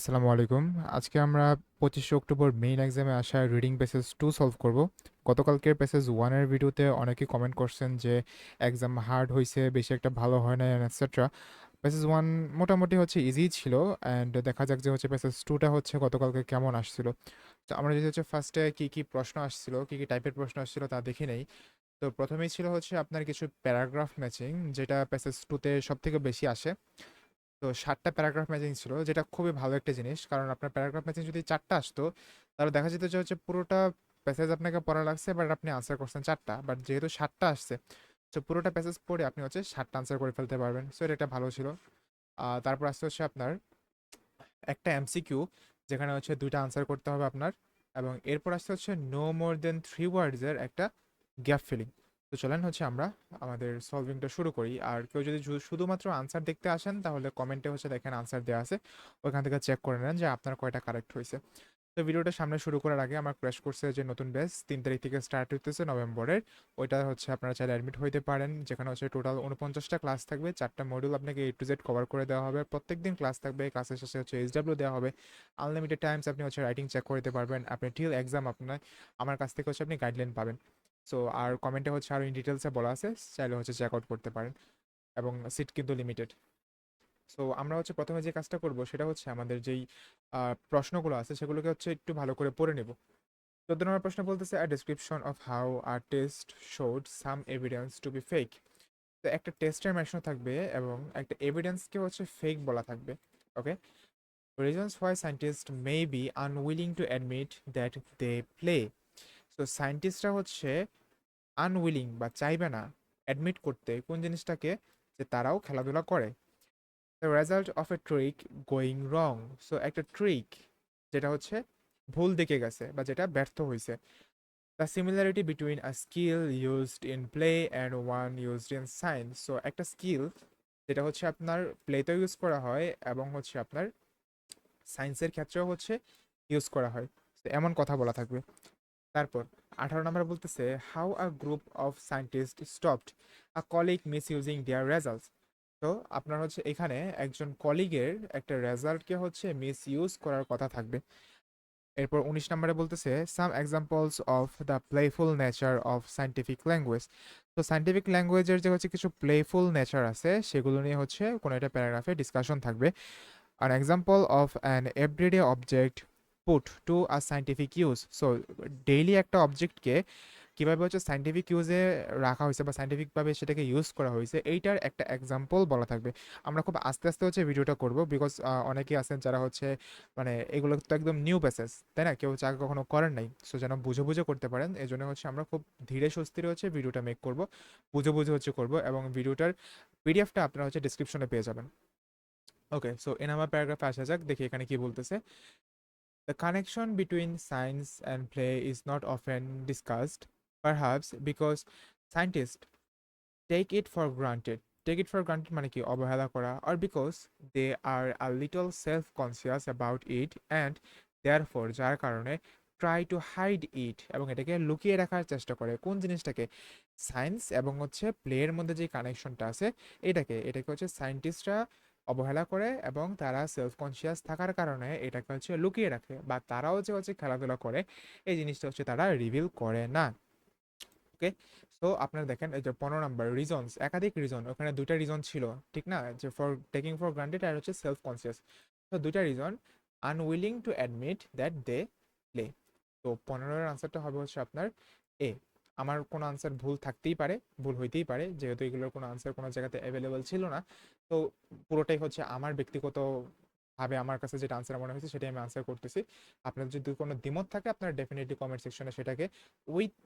আসসালামু আলাইকুম। আজকে আমরা পঁচিশে অক্টোবর মেইন এক্সামে আসা রিডিং পেসেজ টু সলভ করব। গতকালকের পেসেজ ওয়ানের ভিডিওতে অনেকেই কমেন্ট করছেন যে এক্সাম হার্ড হয়েছে বেশি একটা ভালো হয় না এটসেট্রা পেসেজ ওয়ান মোটামুটি হচ্ছে ইজি ছিল অ্যান্ড দেখা যাক যে হচ্ছে পেসেজ টুটা হচ্ছে গতকালকে কেমন আসছিল। তো আমরা যদি হচ্ছে ফার্স্টে কী কী প্রশ্ন আসছিল, কী কী টাইপের প্রশ্ন আসছিল তা দেখে নেই। তো প্রথমেই ছিল হচ্ছে আপনার কিছু প্যারাগ্রাফ ম্যাচিং যেটা পেসেজ টুতে সব থেকে বেশি আসে। তো সাতটা প্যারাগ্রাফ ম্যাচিং ছিল, যেটা খুবই ভালো একটা জিনিস। কারণ আপনার প্যারাগ্রাফ ম্যাচিং যদি চারটা আসতো, তাহলে দেখা যেত যে হচ্ছে পুরোটা প্যাসেজ আপনাকে পড়া লাগছে বাট আপনি আনসার করছেন চারটা। বাট যেহেতু সাতটা আসছে তো পুরোটা প্যাসেজ পড়ে আপনি হচ্ছে সাতটা আনসার করে ফেলতে পারবেন। সো এটা একটা ভালো ছিল। আর তারপর আসতে হচ্ছে আপনার একটা এমসিকিউ যেখানে হচ্ছে দুইটা আনসার করতে হবে আপনার। এবং এরপর আসতে হচ্ছে নো মোর দেন থ্রি ওয়ার্ডসের একটা গ্যাপ ফিলিং তো চলেন হচ্ছে আমরা আমাদের সলভিংটা শুরু করি। আর কেউ যদি শুধুমাত্র আনসার দেখতে আসেন, তাহলে কমেন্টে হচ্ছে দেখেন আনসার দেওয়া আছে। ওইখান থেকে চেক করে নেন যে আপনার কয়টা কারেক্ট হয়েছে। তো ভিডিওটা সামনে শুরু করার আগে আমার ক্র্যাশ কোর্সে যে নতুন ব্যাচ তিন তারিখ থেকে স্টার্ট হইতেছে নভেম্বরের, ওইটা হচ্ছে আপনারা চাইলে অ্যাডমিট হইতে পারেন। যেখানে হচ্ছে টোটাল উনপঞ্চাশটা ক্লাস থাকবে, চারটা মডিউল আপনাকে এ টু জেড কভার করে দেওয়া হবে। প্রত্যেক দিন ক্লাস থাকবে ক্লাসের শেষে হচ্ছে এইচডাব্লিউ দেওয়া হবে। আনলিমিটেড টাইমস আপনি হচ্ছে রাইটিং চেক করতে পারবেন। আপনি টিল এক্সাম আপনার, আমার কাছ থেকে হচ্ছে আপনি গাইডলাইন পাবেন। সো আর কমেন্টে হচ্ছে আরও ইন ডিটেলসে বলা আছে, চাইলে হচ্ছে চেক আউট করতে পারেন। এবং সিট কিন্তু লিমিটেড সো আমরা হচ্ছে প্রথমে যে কাজটা করব, সেটা হচ্ছে আমাদের যেই প্রশ্নগুলো আছে, সেগুলোকে হচ্ছে একটু ভালো করে পড়ে নেব। চোদ্দ নম্বর প্রশ্ন বলতেছে a description of how a test showed some evidence to be fake তো একটা টেস্টের মেশনো থাকবে এবং একটা এভিডেন্সকে হচ্ছে ফেক বলা থাকবে okay reasons why scientist may be unwilling to admit that they play তো সায়েন্টিস্টরা হচ্ছে আনউইলিং বা চাইবে না অ্যাডমিট করতে কোন জিনিসটাকে যে তারাও খেলাধুলা করে। The result of a trick going wrong so একটা ট্রিক যেটা হচ্ছে ভুল দিকে গেছে বা যেটা ব্যর্থ হয়েছে। The similarity between a skill used in play and one used in science so একটা স্কিল যেটা হচ্ছে আপনার প্লেতেও ইউজ করা হয় এবং হচ্ছে আপনার সায়েন্সের ক্ষেত্রেও হচ্ছে ইউজ করা হয়। এমন কথা বলা থাকবে। তারপর আঠারো নম্বর বলতেছে how a group of scientist stopped a colleague misusing their results তো আপনার হচ্ছে এখানে একজন কলিগের একটা রেজাল্টকে হচ্ছে মিস ইউজ করার কথা থাকবে। এরপর উনিশ নম্বরে বলতেছে some examples of the playful nature of scientific language তো সায়েন্টিফিক ল্যাঙ্গুয়েজের যে হচ্ছে কিছু প্লেফুল নেচার আছে, সেগুলো নিয়ে হচ্ছে কোনো একটা প্যারাগ্রাফে ডিসকাশন থাকবে। An example of an everyday object put to a scientific use. So daily একটা অবজেক্টকে কীভাবে হচ্ছে সাইন্টিফিক ইউজে রাখা হয়েছে বা সাইন্টিফিকভাবে সেটাকে ইউজ করা হয়েছে, এইটার একটা এক্সাম্পল বলা থাকবে। আমরা খুব আস্তে আস্তে হচ্ছে ভিডিওটা করব বিকজ অনেকেই আছেন যারা হচ্ছে মানে এগুলো তো একদম নিউ প্যাসেজ তাই না? কেউ আগে কখনো করেন নাই। সো যেন বুঝে বুঝে করতে পারেন এই জন্য হচ্ছে আমরা খুব ধীরে সুস্থিরে হচ্ছে ভিডিওটা মেক করব, বুঝে বুঝে হচ্ছে করব এবং ভিডিওটার পিডিএফটা আপনারা হচ্ছে ডিসক্রিপশনে পেয়ে যাবেন। ওকে সো এ নাম্বার প্যারাগ্রাফে আসা যাক, দেখি এখানে কি বলতেছে। The connection between science and play is not often discussed perhaps because scientist take it for granted take it for granted মানে কি? অবহেলা করা। Because they are a little self conscious about it and their যার কারণে try to hide ইট এবং এটাকে লুকিয়ে রাখার চেষ্টা করে। কোন জিনিসটাকে? সায়েন্স এবং হচ্ছে প্লেয়ের মধ্যে যে কানেকশনটা আছে, এটাকে। এটাকে হচ্ছে সায়েন্টিস্টরা অবহেলা করে এবং তারা সেলফ কনসিয়াস থাকার কারণে এটাকে হচ্ছে লুকিয়ে রাখে বা তারাও যে হচ্ছে খেলাধুলা করে, এই জিনিসটা হচ্ছে তারা রিভিল করে না। ওকে সো আপনারা দেখেন এই যে পনেরো নাম্বার রিজনস একাধিক রিজন ওখানে দুইটা রিজন ছিল, ঠিক না? যে ফর টেকিং ফর গ্রান্টেড আর হচ্ছে সেলফ কনসিয়াস তো দুইটা reason unwilling to admit that they play তো পনেরোর আনসারটা হবে হচ্ছে আপনার এ আমার কোনো আনসার ভুল থাকতেই পারে, ভুল হইতেই পারে। যেহেতু এগুলোর কোনো আনসার কোনো জায়গাতে অ্যাভেলেবেল ছিল না। তো পুরোটাই হচ্ছে আমার ব্যক্তিগত ভাবে আমার কাছে যেটা আনসার মনে হয়েছে সেটাই আমি আনসার করতেছি। আপনার যদি কোনো দ্বিমত থাকে, আপনার ডেফিনেটলি কমেন্ট সেকশনে সেটাকে উইথ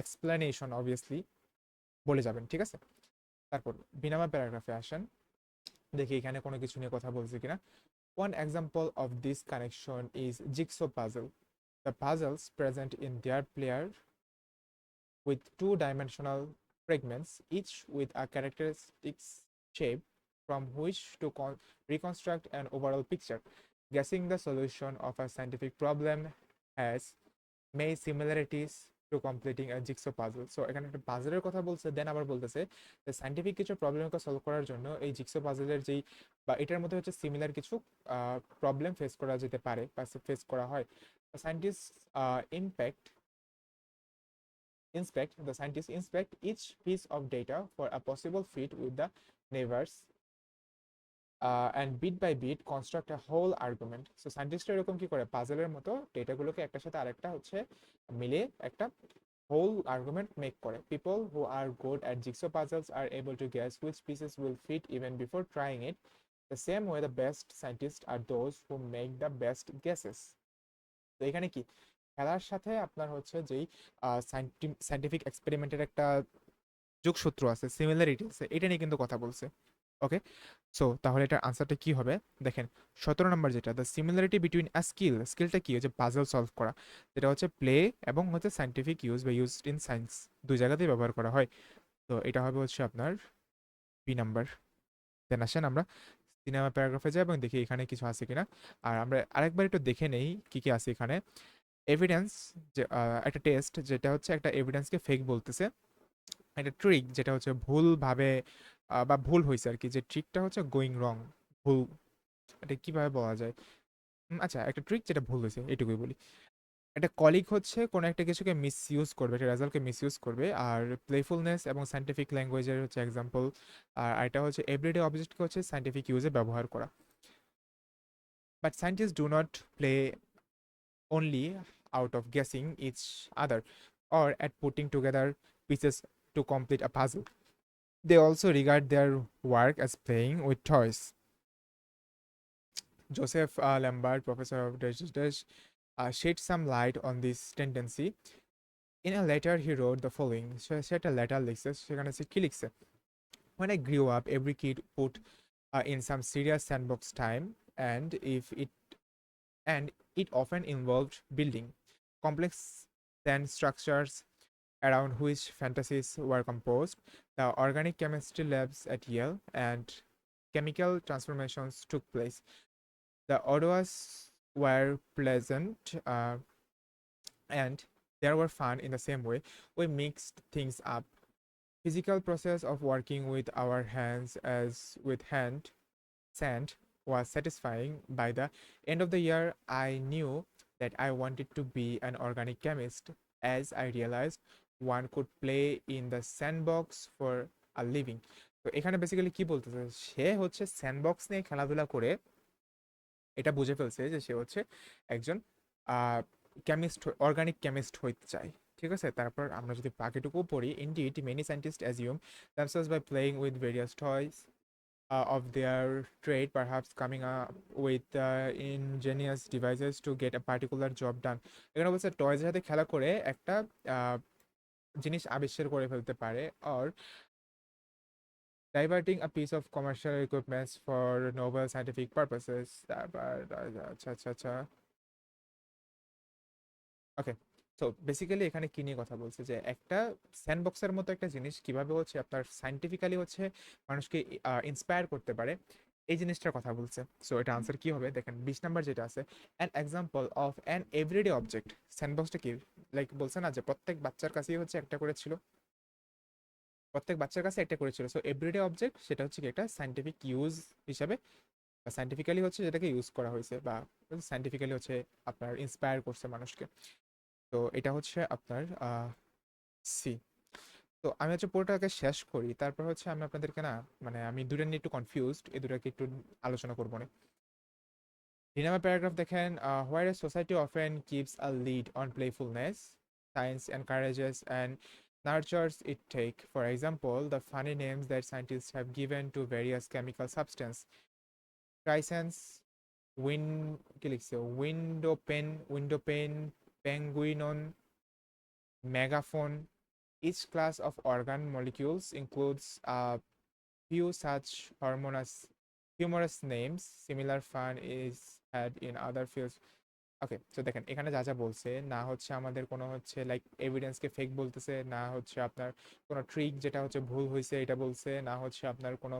এক্সপ্লেনেশন অবভিয়াসলি বলে যাবেন, ঠিক আছে? তারপর বিনামা প্যারাগ্রাফে আসেন। দেখি এখানে কোনো কিছু নিয়ে কথা বলছি কিনা। One example of this connection is jigsaw puzzle. The puzzles present in their player with two-dimensional fragments, each with a characteristic shape from which to con- reconstruct an overall picture. Guessing the solution of a scientific problem has many similarities to completing a jigsaw puzzle so এখানে একটা পাজলের কথা বলছে দেন আবার বলতেছে যে scientific কিছু প্রবলেমকে solve করার জন্য এই জিক্সো পাজলের যেই বা এটার মধ্যে হচ্ছে সিমিলার কিছু প্রবলেম ফেস করা যেতে পারে বা ফেস করা হয় scientist impact inspect the scientists inspect each piece of data for a possible fit with the neighbors uh, and bit by bit construct a whole argument so সায়েন্টিস্টরা এরকম কি করে পাজলের মতো ডেটাগুলোকে একটার সাথে আরেকটা হচ্ছে মিলে একটা whole argument make করে people who are good at jigsaw puzzles are able to guess which pieces will fit even before trying it the same way the best scientists are those who make the best guesses তো এখানে কি খেলার সাথে আপনার হচ্ছে যেই scientific এক্সপেরিমেন্টের একটা যোগসূত্র আছে সিমিলারিটি আছে, এটা নিয়ে কিন্তু কথা বলছে ওকে সো তাহলে এটার আনসারটা কি হবে? দেখেন, সতেরো নম্বর যেটা the similarity between a skill স্কিলটা কি? হচ্ছে পাজল সলভ করা, যেটা হচ্ছে প্লে এবং হচ্ছে সাইন্টিফিক ইউজ বা ইউজ ইন সায়েন্স দুই জায়গাতেই ব্যবহার করা হয়। তো এটা হবে হচ্ছে আপনার বি নাম্বার দেন আসেন আমরা সিনেমা প্যারাগ্রাফে যাই এবং দেখি এখানে কিছু আছে কিনা। আর আমরা আরেকবার একটু দেখে নেই কী কী আছে এখানে। এভিডেন্স যে একটা টেস্ট যেটা হচ্ছে একটা এভিডেন্সকে ফেক বলতেছে। একটা ট্রিক যেটা হচ্ছে ভুলভাবে বা ভুল হয়েছে আর কি যে ট্রিকটা হচ্ছে গোয়িং রং ভুল। এটা কীভাবে বলা যায়? আচ্ছা একটা ট্রিক যেটা ভুল হয়েছে এটুকুই বলি। একটা কলিগ হচ্ছে কোনো একটা কিছুকে মিস ইউজ করবে, একটা রেজাল্টকে মিস ইউজ করবে, আর প্লেফুলনেস এবং সাইন্টিফিক ল্যাঙ্গুয়েজের হচ্ছে এক্সাম্পল আর এটা হচ্ছে এভরিডে অবজেক্টকে হচ্ছে সাইন্টিফিক ইউজে ব্যবহার করা। But scientist do not play only out of guessing each other or at putting together pieces to complete a puzzle. They also regard their work as playing with toys. Joseph uh, Lambert, professor of Dash Dash, uh, shed some light on this tendency. In a letter, he wrote the following. সে সে একটা letter লিখছে সেখানে সে কি লিখছে When I grew up, every kid put uh, in some serious sandbox time, and if it and it often involved building complex sand structures around which fantasies were composed. The organic chemistry labs at Yale and chemical transformations took place. The odors were pleasant uh, and they were fun in the same way. We mixed things up. Physical process of working with our hands as with hand sand was satisfying. By the end of the year, I knew that I wanted to be an organic chemist as I realized one could play in the sandbox for a living. তো এখানে basically কি বলতেছে সে হচ্ছে sandbox নিয়ে খেলাধুলা করে এটা বুঝে ফেলছে যে সে হচ্ছে একজন কেমিস্ট অর্গানিক কেমিস্ট হইতে চায় ঠিক আছে তারপর আমরা যদি বাকিটুকু পড়ি indeed many scientist assume themselves by playing with various toys uh, of their trade, perhaps coming up with uh, ingenious devices to get a particular job done. এখানে বলছে টয়েজের সাথে খেলা করে একটা জিনিস আবিষ্কার করে ফেলতে পারে or diverting a piece of commercial equipment for noble scientific purposes তারপর আচ্ছা আচ্ছা আচ্ছা ওকে তো বেসিক্যালি এখানে কি নিয়ে কথা বলছে যে একটা স্যান্ডবক্সের মতো একটা জিনিস কীভাবে হচ্ছে আপনার সাইন্টিফিক্যালি হচ্ছে মানুষকে ইন্সপায়ার করতে পারে, এই জিনিসটার কথা বলছে। সো এটা আনসার কি হবে? দেখেন, বিশ নাম্বার যেটা আছে an example of an everyday object স্যান্ডবক্সটা কি? লাইক বলছে না যে প্রত্যেক বাচ্চার কাছেই হচ্ছে একটা করে ছিল? প্রত্যেক বাচ্চার কাছে একটা করেছিল সো এভরিডে অবজেক্ট সেটা হচ্ছে কি একটা সাইন্টিফিক ইউজ হিসাবে সাইন্টিফিক্যালি হচ্ছে যেটাকে ইউজ করা হয়েছে, বা সাইন্টিফিক্যালি হচ্ছে আপনার ইন্সপায়ার করছে মানুষকে। তো এটা হচ্ছে আপনার সি তো আমি হচ্ছে পুরোটাকে শেষ করি। তারপর হচ্ছে আমি আপনাদেরকে না মানে আমি দুটো নিয়ে একটু কনফিউজড এই দুটাকে একটু আলোচনা করব না নম্বর প্যারাগ্রাফ দেখেন where a society often keeps a lead on playfulness science encourages and nurtures it take. For example, the funny names that scientists have given to various chemical substance chrysants win কি লিখছে window pen window pen penguinon, megaphone. Each class of organ molecules includes a few such hormonous humorous names. Similar fun is had in other fields. Okay তো দেখেন, এখানে যা যা বলছে, না হচ্ছে আমাদের কোনো হচ্ছে লাইক এভিডেন্সকে ফেক বলতেছে, না হচ্ছে আপনার কোনো ট্রিক যেটা হচ্ছে ভুল হয়েছে এটা বলছে, না হচ্ছে আপনার কোনো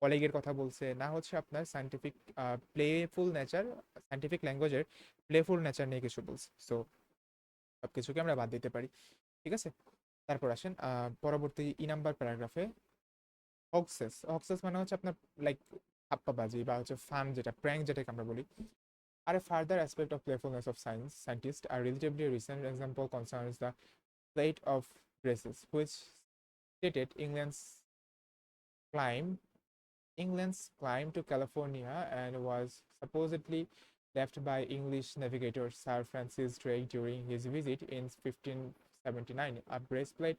কলিগের কথা বলছে, না হচ্ছে আপনার সাইন্টিফিক প্লেফুল নেচার সাইন্টিফিক ল্যাঙ্গুয়েজের প্লেফুল নেচার নিয়ে কিছু বলছে। সো সব কিছুকে আমরা বাদ দিতে পারি, ঠিক আছে? তারপর আসেন পরবর্তী ই নাম্বার প্যারাগ্রাফে অক্সেস অক্সেস মানে হচ্ছে আপনার লাইক হাপ্পাবাজি বা হচ্ছে ফান যেটা প্র্যাঙ্ক যেটাকে আমরা বলি। আর a further aspect of playfulness of science scientist are relatively recent example concern the plate of brass which stated England's claim England's claim to California and was supposedly left by english navigator sir francis drake during his visit in 1579 a breastplate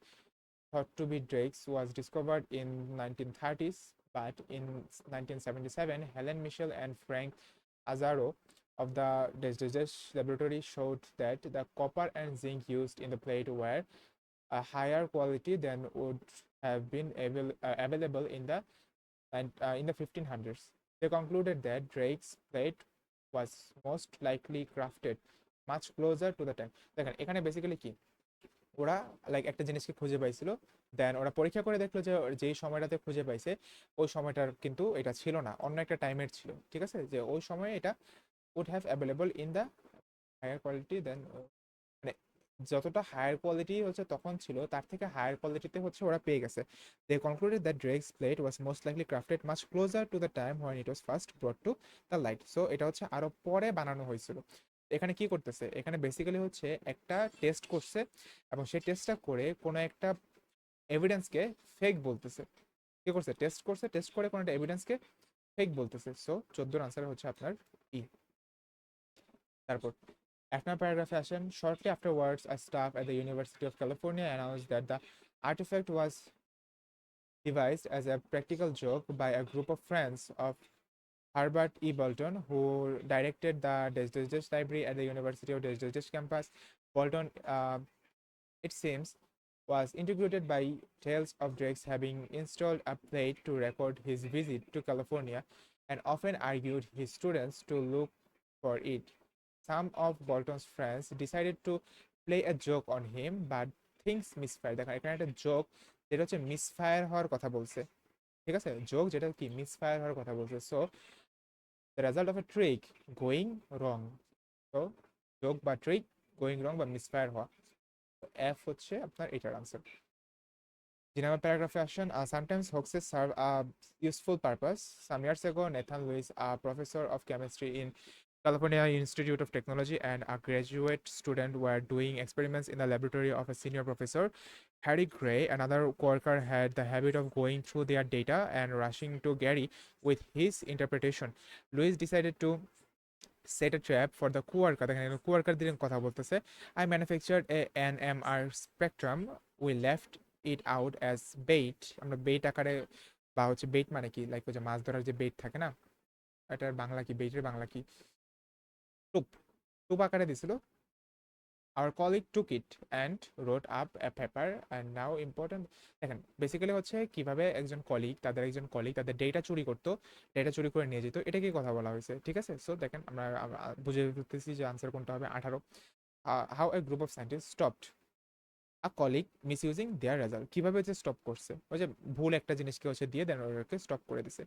thought to be Drake's was discovered in 1930s, but in 1977, Helen Mitchell and Frank Azaro of the laboratory showed that the copper and zinc used in the plate were a higher quality than would have been avail- uh, available in the and uh, in the 1500s. They concluded that Drake's plate was most likely crafted much closer to the time. দেখেন, এখানে basically কি ওরা like একটা জিনিসকে খুঁজে পাইছিল দেন ওরা পরীক্ষা করে দেখল যে, যেই সময়টাতে খুঁজে পাইছে, ওই সময়টার কিন্তু এটা ছিল না, অন্য একটা টাইমের ছিল, ঠিক আছে যে ওই সময়ে এটা would have available in the higher quality then যতটা হায়ার কোয়ালিটি হচ্ছে তখন ছিল, তার থেকে হায়ার কোয়ালিটিতে হচ্ছে ওরা পেয়ে গেছে। They concluded that Drake's plate was most likely crafted much closer to the time when it was first brought to the light so এটা হচ্ছে আরও পরে বানানো হয়েছিল। এখানে কি করতেছে? এখানে বেসিক্যালি হচ্ছে একটা টেস্ট করছে এবং সেই টেস্টটা করে কোনো একটা এভিডেন্সকে ফেক বলতেছে। কি করছে? টেস্ট করছে টেস্ট করে কোনো একটা এভিডেন্সকে ফেক বলতেছে। সো চোদ্দোর আনসার হচ্ছে আপনার ই তারপর After paragraph fashion, shortly afterwards, a staff at the University of California announced that the artifact was devised as a practical joke by a group of friends of Herbert E. Bolton, who directed the Des Library at the University of Des campus. Bolton, uh, it seems, was integrated by tales of Drake's having installed a plate to record his visit to California and often argued his students to look for it. Some of Bolton's friends decided to play a joke on him, but things misfired. দেখেন এখানে একটা joke যেটা হচ্ছে misfire হওয়ার কথা বলছে। ঠিক আছে? জোক যেটা কি? মিসফায়ার হওয়ার কথা বলছে। So the result of a trick going wrong তো জোক বা ট্রিক গোয়িং রং বা মিসফায়ার হওয়া। এফ হচ্ছে আপনার এটার আনসার যে নাম্বার প্যারাগ্রাফে আসেন sometimes hoaxes serve a useful purpose some years ago Nathan Lewis a professor of chemistry in California Institute of Technology and a graduate student were doing experiments in the laboratory of a senior professor. Harry Gray, another coworker, had the habit of going through their data and rushing to Gary with his interpretation. Louis decided to set a trap for the coworker. I manufactured a NMR spectrum. We left it out as bait. আমরা bait আকারে বা হচ্ছে bait মানে মাছ ধরার যে bait থাকে না এটার বাংলা কি বেইটের বাংলা কি টুপ টুপ আকারে দিছিল। Our colleague took it and wrote up a paper and now important, দেখেন বেসিক্যালি হচ্ছে কীভাবে একজন কলিগ তাদের একজন কলিগ তাদের ডেটা চুরি করতো ডেটা চুরি করে নিয়ে যেত, এটাকেই কথা বলা হয়েছে, ঠিক আছে? সো দেখেন, আমরা বুঝে ফেলতেছি যে আনসার কোনটা হবে আঠারো। How a group of scientist stopped a colleague misusing their result কীভাবে হচ্ছে স্টপ করছে? ওই যে ভুল একটা জিনিসকে হচ্ছে দিয়ে দেন, ওদেরকে স্টপ করে দিছে।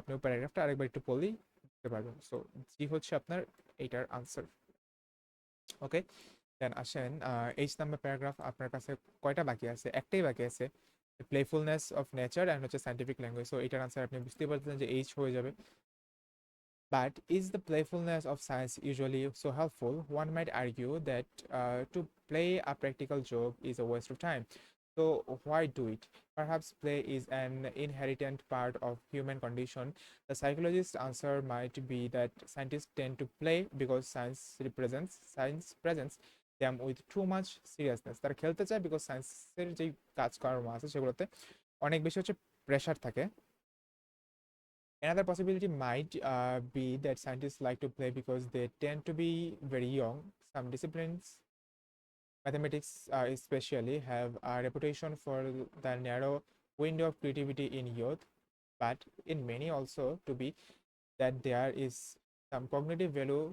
আপনি প্যারাগ্রাফটা আরেকবার একটু পড়লেই বুঝতে পারবেন। সো জি হচ্ছে আপনার এইটার আনসার ওকে দেন আসেন এইচ নাম্বার প্যারাগ্রাফ আপনার কাছে কয়টা বাকি আছে? একটাই বাকি আছে। প্লেফুলনেস অফ নেচার অ্যান্ড হচ্ছে সাইন্টিফিক ল্যাঙ্গুয়েজ সো এটার আনসার আপনি বুঝতেই পারছেন যে এইচ হয়ে যাবে। But is the playfulness of science usually so helpful? One might argue that uh, to play a practical is a waste of time. So why do it? Perhaps play is an inherent part of human condition. The psychologist's answer might be that scientists tend to play because science represents science presents them with too much seriousness. তারা খেলতে চায় because সায়েন্সের যেই কাজকর্ম আছে সেগুলোতে অনেক বেশি হচ্ছে প্রেশার থাকে Another possibility might uh, be that scientists like to play because they tend to be very young. Some disciplines, mathematics uh, especially, have a reputation for the narrow window of creativity in youth, but in many also to be that there is some cognitive value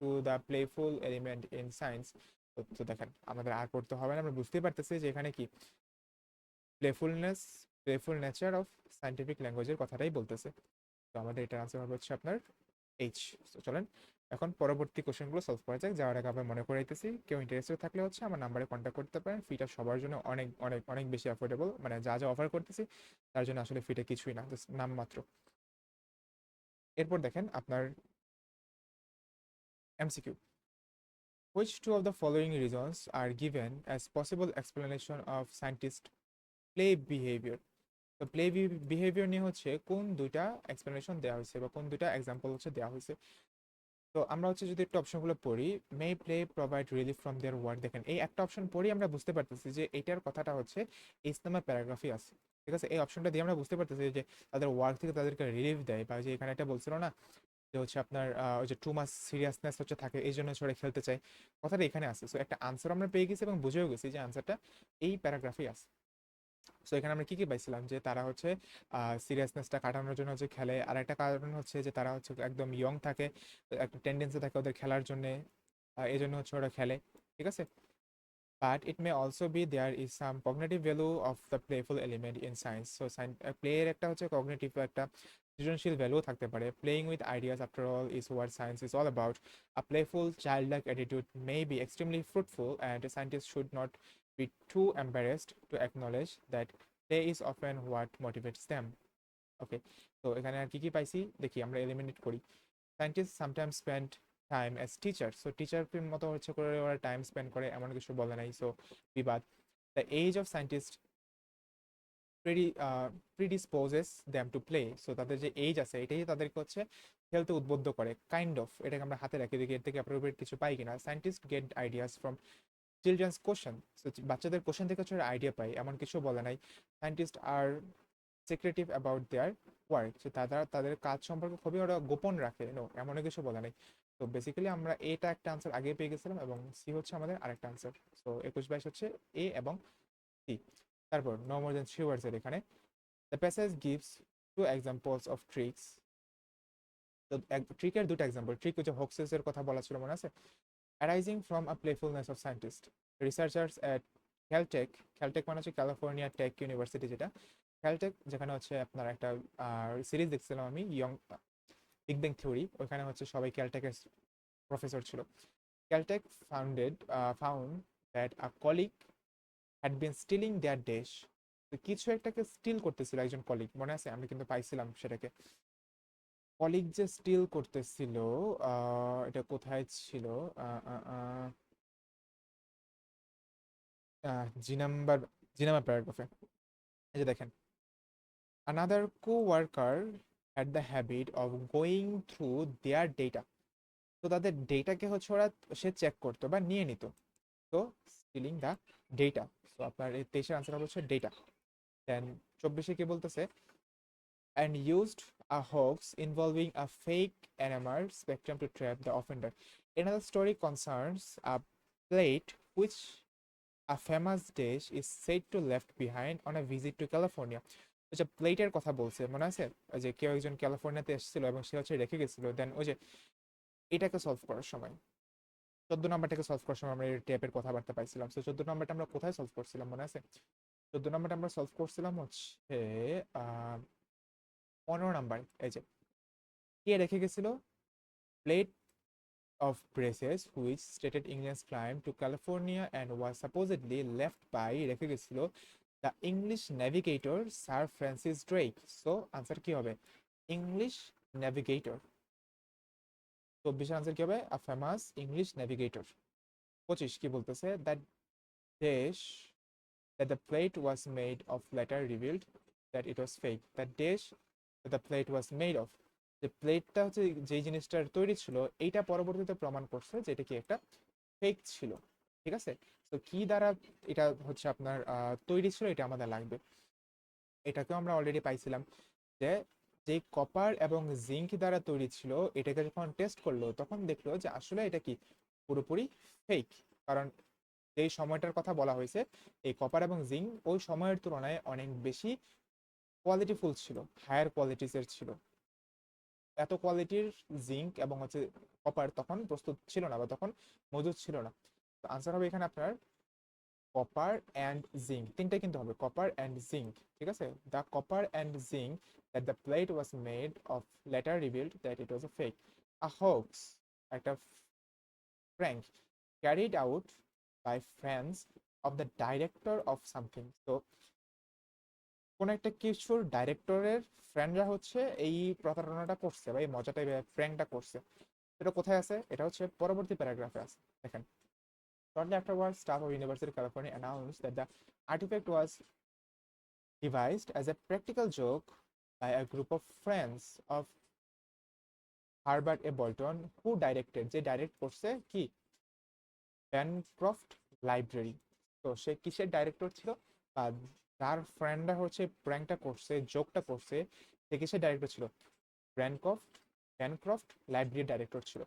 to the playful element in science. তো দেখেন আমাদের আর পড়তে হবে না আমরা বুঝতেই পারতেছি যে এখানে কি playfulness playful nature of scientific ল্যাঙ্গুয়েজের কথাটাই বলতেছে তো আমাদের এটার আনসার হবে হচ্ছে আপনার এইচ তো চলেন এখন পরবর্তী কোশ্চেনগুলো সলভ করা যাক। যাওয়ার আগে আবার মনে করাইতেছি কেউ ইন্টারেস্টেড থাকলে হচ্ছে আমার নাম্বারে কন্ট্যাক্ট করতে পারেন। ফিটা সবার জন্য অনেক অনেক অনেক বেশি অ্যাফোর্ডেবল মানে যা যা অফার করতেছি, তার জন্য আসলে ফিটা কিছুই না জাস্ট নাম মাত্র। এরপর দেখেন আপনার MCQ Which two of the following reasons are given as possible explanation of scientist play behavior? তো প্লে বিহেভিয়ার নিয়ে হচ্ছে কোন দুইটা এক্সপ্লেনেশন দেওয়া হয়েছে বা কোন দুইটা এক্সাম্পল হচ্ছে দেওয়া হয়েছে। তো আমরা হচ্ছে যদি একটু অপশনগুলো পড়ি may play provide relief from their work দেখেন। এই একটা অপশন পড়ি আমরা বুঝতে পারতেছি যে এটার কথাটা হচ্ছে ইসলামা প্যারাগ্রাফি আছে। ঠিক আছে? এই অপশনটা দিয়ে আমরা বুঝতে পারতেছি যে তাদের ওয়ার্ক থেকে তাদেরকে রিলিফ দেয় বা যে এখানে একটা বলছিল না যে হচ্ছে আপনার ওই যে টু মাস সিরিয়াসনেস হচ্ছে থাকে, এই জন্য সবাই খেলতে চাই কথাটা এখানে আছে। সো একটা আনসার আমরা পেয়ে গেছি এবং বুঝেও গেছি যে আনসারটা এই প্যারাগ্রাফি আছে। সো এখানে আমরা কি কি পাইছিলাম? যে তারা হচ্ছে সিরিয়াসনেসটা কাটানোর জন্য হচ্ছে খেলে। আর একটা কারণ হচ্ছে যে তারা হচ্ছে একদম ইয়ং থাকে একটা টেন্ডেন্সি থাকে ওদের খেলার জন্য এই জন্য হচ্ছে ওরা খেলে, ঠিক আছে? But it may also be there is some cognitive value of the playful element in science so প্লেয়ের একটা হচ্ছে কগনেটিভ একটা সৃজনশীল ভ্যালু থাকতে পারে। Playing with ideas after all is what science is all about a playful child like attitude may be extremely fruitful and scientist should not be too embarrassed to acknowledge that play is often what motivates them. Okay তো এখানে আর কি কি পাইছি? দেখি, আমরা eliminate করি। Scientist sometimes spend time as teacher so teacher মতো হচ্ছে করে ওরা টাইম স্পেন্ড করে, এমন কিছু বলে নাই সো বিবাদ। The age of scientist predi predisposes them to play so তাদের যে এজ আছে, এটাই তাদেরকে হচ্ছে খেলতে উদ্বুদ্ধ করে কাইন্ড অফ এটাকে আমরা হাতে রাখি, দেখি এর থেকে অ্যাপ্রোপ্রিয়েট কিছু পাই কিনা। Scientist get ideas from children's question বাচ্চাদের কোশ্চেন থেকে হচ্ছে আইডিয়া পাই। এমন কিছু বলে নাই। Scientist are secretive about their work যে তারা তাদের কাজ সম্পর্কে খুবই ওরা গোপন রাখে নো এমন কিছু বলে নাই। তো বেসিক্যালি আমরা এটা একটা আনসার আগে পেয়ে গেছিলাম এবং সি হচ্ছে আমাদের আরেকটা আনসার সো একুশ বাইশ হচ্ছে এ এবং সি তারপর নো মোর দেন থ্রি ওয়ার্ডসের এখানে। The passage gives two examples of tricks তো ট্রিকের দুটো এক্সাম্পল ট্রিক হচ্ছে হোক্সেসের কথা বলা ছিল মনে আছে? Arising from a playfulness of scientists. Researchers at Caltech, Caltech মানে হচ্ছে ক্যালিফোর্নিয়া টেক ইউনিভার্সিটি যেটা ক্যালটেক যেখানে হচ্ছে আপনার একটা সিরিজ দেখছিলাম আমি ইয়ং বিগ ব্যাং থিওরি ওইখানে হচ্ছে সবাই ক্যালটেকের প্রফেসর ছিল। Caltech founded found that a colleague had been stealing their dash তো কিছু একটাকে স্টিল করতেছিল একজন কলিগ মনে আছে? আমি কিন্তু পাইছিলাম সেটাকে। কলিগ যে স্টিল করতেছিল এটা কোথায় ছিল? আহ, আহ, আহ, আহ, জি নাম্বার জি নাম্বার প্যারাগ্রাফে এই যে দেখেন। Another co worker had the habit of going through their data তো তাদের ডেটাকে হচ্ছে ওরা সে চেক করতো বা নিয়ে নিত। তো স্টিলিং দ্য ডেটা তো আপনার এই তেইশের আনসার হচ্ছে ডেটা দেন চব্বিশে কি বলতেছে? And used a hoax involving a fake NMR spectrum to trap the offender. Another story concerns a plate which a famous dish is said to left behind on a visit to California. যে প্লেটের কথা বলছে, মনে আছে যে কেউ একজন ক্যালিফোর্নিয়াতে এসেছিল এবং সে হচ্ছে রেখে গেছিল দেন ওই যে এটাকে সলভ করার সময় চোদ্দ নম্বরটাকে সলভ করার সময় আমরা এই ট্যাপের কথাবার্তা পাইছিলাম তো চোদ্দ নম্বরটা আমরা কোথায় সলভ করছিলাম, মনে আছে চোদ্দ নম্বরটা আমরা সলভ করছিলাম হচ্ছে পনেরো নাম্বার, এই কে রেখে গেছিল? Plate of brass which stated England claim to California and was supposedly left by রেখে গেছিল the English navigator sir Francis Drake so answer কি হবে? ইংলিশ নেভিগেটর চব্বিশের আনসার কী হবে? আ ফেমাস ইংলিশ নেভিগেটর পঁচিশ, কি বলতেছে? That tests that the plate was made of later revealed that it was fake that tests the plate was made of. যে প্লেটটা হচ্ছে যেই জিনিসটার তৈরি ছিল, এইটা পরবর্তীতে প্রমাণ করছে যে এটা কি একটা ফেক ছিল। ঠিক আছে? তো কি দ্বারা এটা হচ্ছে আপনার তৈরি ছিল এটা আমাদের লাগবে। এটাকেও আমরা অলরেডি পাইছিলাম যে যে কপার এবং জিঙ্ক দ্বারা তৈরি ছিল, এটাকে যখন টেস্ট করল, তখন দেখল যে আসলে এটা কি পুরোপুরি ফেক কারণ যেই সময়টার কথা বলা হয়েছে, এই কপার এবং জিঙ্ক ওই সময়ের তুলনায় অনেক বেশি কোয়ালিটিফুল ছিল হায়ার কোয়ালিটিসের ছিল। এত কোয়ালিটির জিঙ্ক এবং হচ্ছে কপার তখন প্রস্তুত ছিল না বা তখন মজুদ ছিল না। তো আনসার হবে এখানে আপনার কপার অ্যান্ড জিঙ্ক তিনটাই কিন্তু হবে কপার অ্যান্ড জিঙ্ক ঠিক আছে? The copper and zinc that the plate was made of later revealed that it was a fake a hoax একটা prank carried out by friends of the director of something. তো কোন একটা কিছুর ডাইরেক্টরের ফ্রেন্ডরা হচ্ছে এই প্রতারণাটা করছে বা এই মজাটা প্র্যাঙ্কটা করছে এটা কোথায় আছে এটা হচ্ছে পরবর্তী প্যারাগ্রাফে আছে দেখেন Shortly afterwards, staff of University of California announced that the artifact was devised as a practical joke by a group of friends of Herbert A. Bolton, who directed, যে ডাইরেক্ট করছে কি ব্যানক্রফট লাইব্রেরি তো সে কিসের director ছিল বা যার ফ্রেন্ডরা হচ্ছে প্র্যাঙ্কটা করছে জোকটা করছে সে কিসের ডাইরেক্টর ছিল। ব্যানক্রফট ব্যানক্রফট লাইব্রেরির ডাইরেক্টর ছিল।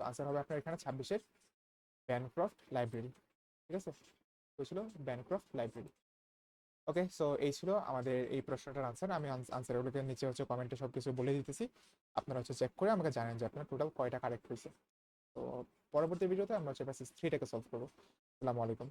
তো আনসার হবে আপনার এখানে ছাব্বিশের ব্যানক্রফট লাইব্রেরি ঠিক আছে? ছিল ব্যানক্রফট লাইব্রেরি ওকে সো এই ছিল আমাদের এই প্রশ্নটার আনসার আমি আনসারগুলোকে নিচে হচ্ছে কমেন্টে সব কিছু বলে দিতেছি। আপনারা হচ্ছে চেক করে আমাকে জানেন যে আপনার টোটাল কয়টা কারেক্ট হয়েছে। তো পরবর্তী ভিডিওতে আমরা হচ্ছে থ্রিটাকে সলভ করব। আসসালামু আলাইকুম।